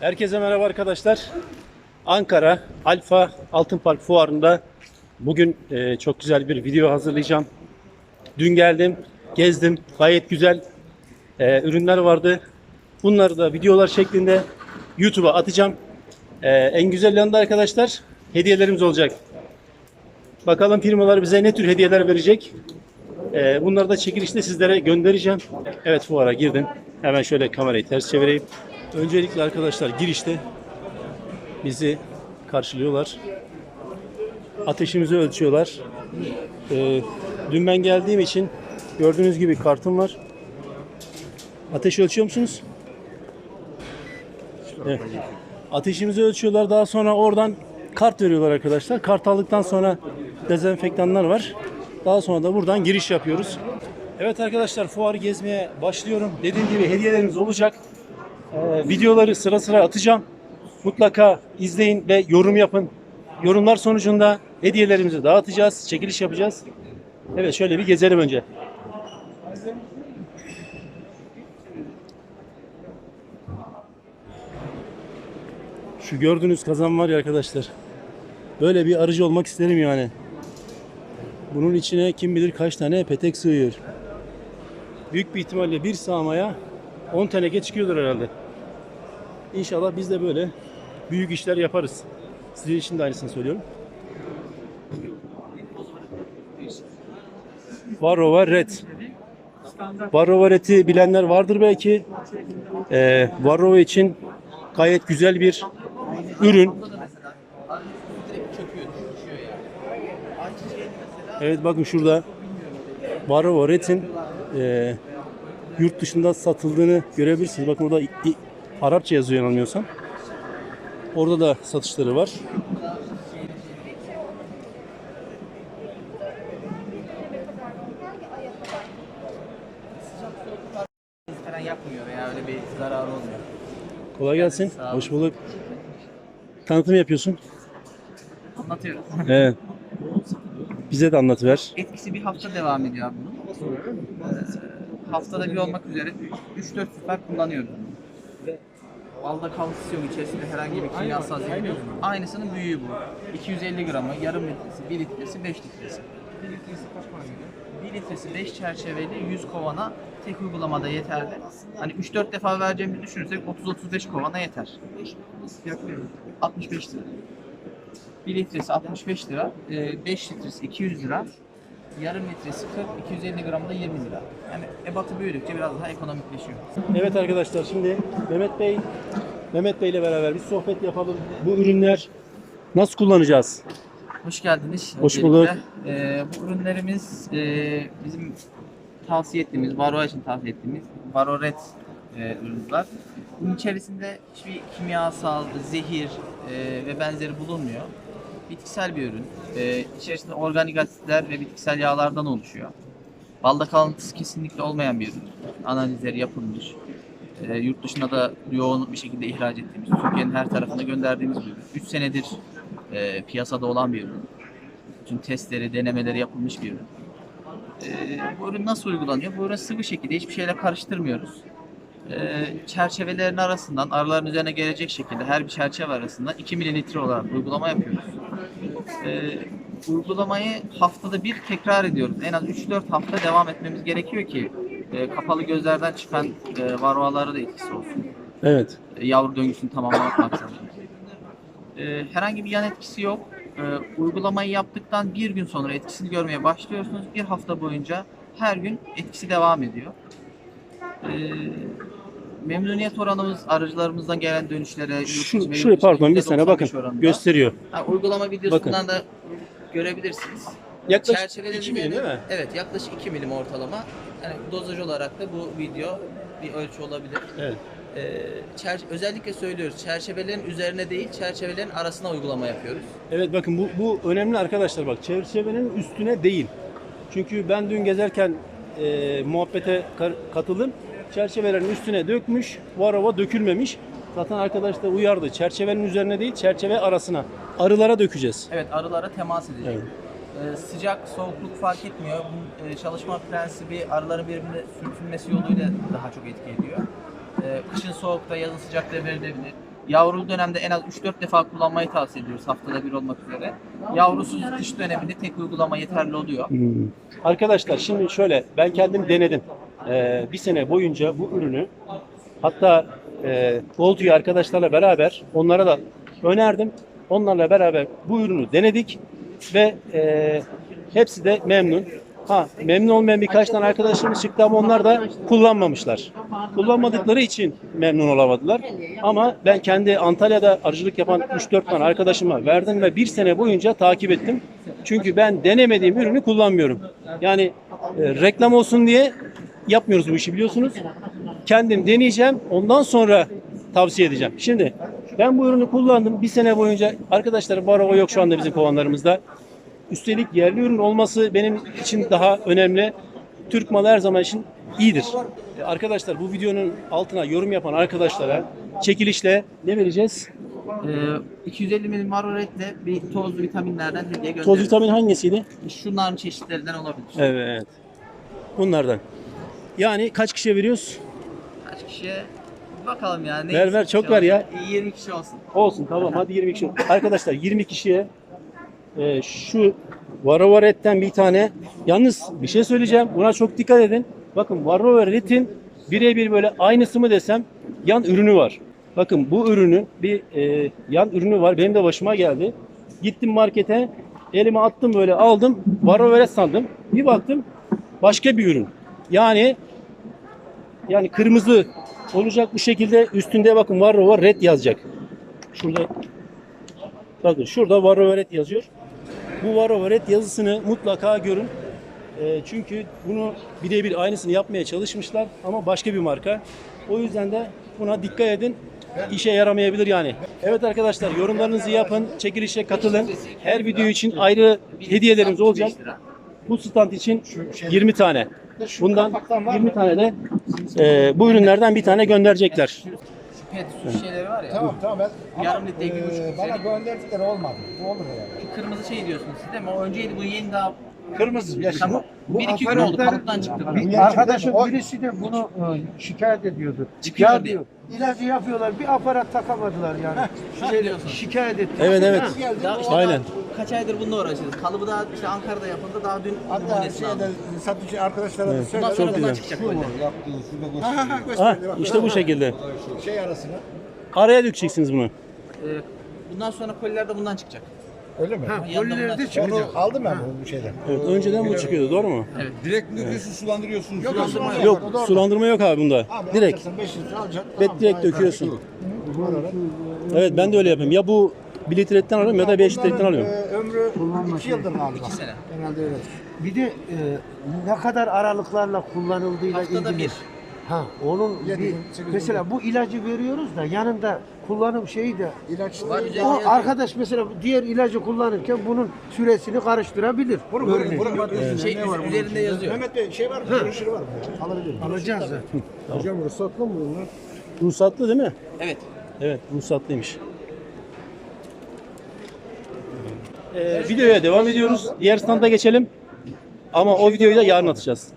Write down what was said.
Herkese merhaba arkadaşlar. Ankara Alfa Altın Park Fuarı'nda bugün e, çok güzel bir video hazırlayacağım. Dün geldim, gezdim. Gayet güzel e, ürünler vardı. Bunları da videolar şeklinde YouTube'a atacağım. E, en güzel yanında arkadaşlar hediyelerimiz olacak. Bakalım firmalar bize ne tür hediyeler verecek. E, bunları da çekilişte sizlere göndereceğim. Evet fuara girdim. Hemen şöyle kamerayı ters çevireyim. Öncelikle arkadaşlar girişte bizi karşılıyorlar. Ateşimizi ölçüyorlar. Ee, dün ben geldiğim için gördüğünüz gibi kartım var. Ateş ölçüyor musunuz? Evet. Ateşimizi ölçüyorlar. Daha sonra oradan kart veriyorlar arkadaşlar. Kart aldıktan sonra dezenfektanlar var. Daha sonra da buradan giriş yapıyoruz. Evet arkadaşlar fuarı gezmeye başlıyorum. Dediğim gibi hediyelerimiz olacak. Ee, videoları sıra sıra atacağım. Mutlaka izleyin ve yorum yapın. Yorumlar sonucunda hediyelerimizi dağıtacağız, çekiliş yapacağız. Evet şöyle bir gezelim önce. Şu gördüğünüz kazan var ya arkadaşlar. Böyle bir arıcı olmak isterim yani. Bunun içine kim bilir kaç tane petek sığıyor. Büyük bir ihtimalle bir sağmaya 10 teneke çıkıyordur herhalde. İnşallah biz de böyle büyük işler yaparız. Sizin için de aynısını söylüyorum. Varroa Red. Varroa Red'i bilenler vardır belki. Ee, Varroa için gayet güzel bir ürün. Evet bakın şurada Varroa Red'in e, yurt dışında satıldığını görebilirsiniz. Bakın orada Arapça yazıyor yanılmıyorsam. Orada da satışları var. falan yapmıyor veya öyle bir zararı olmuyor. Kolay gelsin. Sağ olun. Hoş bulduk. Tanıtım yapıyorsun. Anlatıyorum. Evet. Bize de anlatıver. Etkisi bir hafta devam ediyor abi bunun. Ee, haftada bir olmak üzere 3-4 sefer kullanıyoruz. Balda kalsiyum içerisinde herhangi bir kimyasal zehir yok. Aynısının büyüğü bu. 250 gramı, yarım litresi, 1 litresi, 5 litresi. 1 litresi kaç 1 litresi 5 çerçeveli 100 kovana tek uygulamada yeterli. Hani 3-4 defa vereceğimizi düşünürsek 30-35 kovana yeter. 65 lira. 1 litresi 65 lira, 5 litresi 200 lira, yarım litresi 40, 250 gramı da 20 lira. Yani ebatı büyüdükçe biraz daha ekonomikleşiyor. Evet arkadaşlar şimdi Mehmet Bey Mehmet Bey ile beraber bir sohbet yapalım. Bu ürünler nasıl kullanacağız? Hoş geldiniz. Hoş bulduk. Ee, bu ürünlerimiz e, bizim tavsiye ettiğimiz, Varo için tavsiye ettiğimiz Varo Red e, ürünler. Bunun içerisinde hiçbir kimyasal, zehir e, ve benzeri bulunmuyor. Bitkisel bir ürün. E, içerisinde organik asitler ve bitkisel yağlardan oluşuyor. Balda kalıntısı kesinlikle olmayan bir ürün. Analizleri yapılmış. E, yurt dışına da yoğun bir şekilde ihraç ettiğimiz, Türkiye'nin her tarafına gönderdiğimiz bir ürün. 3 senedir e, piyasada olan bir ürün. Bütün testleri, denemeleri yapılmış bir ürün. E, bu ürün nasıl uygulanıyor? Bu ürün sıvı şekilde hiçbir şeyle karıştırmıyoruz. E, çerçevelerin arasından, arıların üzerine gelecek şekilde her bir çerçeve arasında 2 mililitre olarak uygulama yapıyoruz. E, uygulamayı haftada bir tekrar ediyoruz. En az 3-4 hafta devam etmemiz gerekiyor ki e, kapalı gözlerden çıkan e, varroalara da etkisi olsun. Evet. E, yavru döngüsünü tamamlamak maksadıyla. E, herhangi bir yan etkisi yok. E, uygulamayı yaptıktan bir gün sonra etkisini görmeye başlıyorsunuz. Bir hafta boyunca her gün etkisi devam ediyor. E, memnuniyet oranımız arıcılarımızdan gelen dönüşlere, Şu, şuraya pardon bir sene bakın %95 oranında. gösteriyor. Ha, uygulama videosundan da görebilirsiniz. Yaklaşık Çerçevelerin 2 milim değil mi? Evet yaklaşık 2 milim ortalama. Yani dozaj olarak da bu video bir ölçü olabilir. Evet. Ee, çer- özellikle söylüyoruz çerçevelerin üzerine değil çerçevelerin arasına uygulama yapıyoruz. Evet bakın bu, bu önemli arkadaşlar bak çerçevenin üstüne değil. Çünkü ben dün gezerken e, muhabbete katıldım. Çerçevelerin üstüne dökmüş, varova dökülmemiş. Zaten arkadaş da uyardı. Çerçevenin üzerine değil, çerçeve arasına. Arılara dökeceğiz. Evet arılara temas edecek. Evet. Ee, sıcak, soğukluk fark etmiyor. Bu e, çalışma prensibi arıların birbirine sürtünmesi yoluyla daha çok etki ediyor. Ee, kışın soğukta, yazın sıcakta verilebilir. Yavrulu dönemde en az 3-4 defa kullanmayı tavsiye ediyoruz haftada bir olmak üzere. Yavrusuz kış döneminde tek uygulama yeterli oluyor. Hmm. Arkadaşlar şimdi şöyle ben kendim denedim. Ee, bir sene boyunca bu ürünü hatta e, Goldü'yü arkadaşlarla beraber onlara da önerdim. Onlarla beraber bu ürünü denedik ve e, hepsi de memnun. Ha memnun olmayan birkaç tane arkadaşımız çıktı ama onlar da kullanmamışlar. Kullanmadıkları için memnun olamadılar. Ama ben kendi Antalya'da arıcılık yapan 3-4 tane arkadaşıma verdim ve bir sene boyunca takip ettim. Çünkü ben denemediğim ürünü kullanmıyorum. Yani e, reklam olsun diye yapmıyoruz bu işi biliyorsunuz. Kendim deneyeceğim. Ondan sonra tavsiye edeceğim. Şimdi ben bu ürünü kullandım. Bir sene boyunca arkadaşlar Barova yok şu anda bizim kovanlarımızda. Üstelik yerli ürün olması benim için daha önemli. Türk malı her zaman için iyidir. E, Arkadaşlar bu videonun altına yorum yapan arkadaşlara çekilişle ne vereceğiz? Ee, 250 ml maroretle bir tozlu vitaminlerden hediye göndeririz. Toz vitamin hangisiydi? Şunların çeşitlerinden olabilir. Evet. Bunlardan. Yani kaç kişiye veriyoruz? Kaç kişiye? Bakalım ya. Ne Ver, ver, kişi çok ver ya. olacak? 20 kişi olsun. Olsun tamam hadi 20 kişi. Arkadaşlar 20 kişiye e, şu Varrovaret'ten bir tane yalnız bir şey söyleyeceğim. Buna çok dikkat edin. Bakın Varrovaret'in birebir böyle aynısı mı desem yan ürünü var. Bakın bu ürünün bir e, yan ürünü var. Benim de başıma geldi. Gittim markete elime attım böyle aldım. Varrovaret sandım. Bir baktım başka bir ürün. Yani yani kırmızı olacak bu şekilde üstünde bakın Varroa Red yazacak. Şurada bakın şurada Varroa Red yazıyor. Bu Varroa Red yazısını mutlaka görün. E, çünkü bunu birebir aynısını yapmaya çalışmışlar ama başka bir marka. O yüzden de buna dikkat edin. İşe yaramayabilir yani. Evet arkadaşlar yorumlarınızı yapın. Çekilişe katılın. Her video için ayrı hediyelerimiz olacak. 5 lira. Bu stand için 20 tane. Bundan 20 tane de e, bu ürünlerden bir tane gönderecekler. Şu pet su şeyleri var ya. Tamam tamam ben Yarım litre, iki buçuk eee, litre. Bana gönderdikleri olmadı. Olur yani. Şu kırmızı şey diyorsunuz siz değil mi? O önceydi bu yeni daha Kırmızı yeşil. tamam. bu bir iki gün oldu aparatlar- kabuktan çıktı. bu. Bir- Arkadaşım birisi de bunu e, şikayet ediyordu. Çıkıyor ya diye. diyor, ilacı yapıyorlar bir aparat takamadılar yani. Şu Şey, diyorsun. şikayet etti. Evet evet. İşte Aynen. daha kaç aydır bununla uğraşıyoruz. Kalıbı daha işte Ankara'da yapıldı. Daha dün Hatta şeyde satıcı arkadaşlara da Bundan söyledim. sonra Çok bundan güzel. çıkacak böyle. Ha ha ha Ha, bak. işte bu şekilde. Şey arasına. Araya dökeceksiniz bunu. Ee, bundan sonra koliler de bundan çıkacak. Öyle mi? Ha, kolilerde bunlar- çıkacak. Onu aldım ben bu- şeyden. Evet, önceden bu çıkıyordu doğru mu? Direkt mi döküyorsun, sulandırıyorsun? Yok, Sulandırma yok, yok. O orada. sulandırma yok abi bunda. Abi Direkt. alacaksın 5 litre alacaksın. Bet tamam, direkt gayet döküyorsun. Evet ben de öyle yapıyorum. Ya bu 1 litretten alıyorum ya da 5 litretten Bunların, alıyorum. eee, ömrü 2 yıldır galiba. İki sene. Genelde öyle. Bir de e, ne kadar aralıklarla kullanıldığıyla Haftada ilgili. bir. Ha, onun Yedi bir, gün, sekiz gün. mesela bu ilacı veriyoruz da yanında kullanım şeyi de İlaç Var, o yazıyor. arkadaş mesela diğer ilacı kullanırken bunun süresini karıştırabilir. Bunu bunu Örneğin. bunu Şey üzerinde yazıyor. Mehmet Bey şey var mı? Broşürü var mı? Alabilir miyim? Alacağız zaten. Hocam ruhsatlı mı bunlar? Ruhsatlı değil mi? Evet. Evet ruhsatlıymış. Ee, videoya devam ediyoruz. Diğer standa geçelim. Ama o videoyu da yarın atacağız.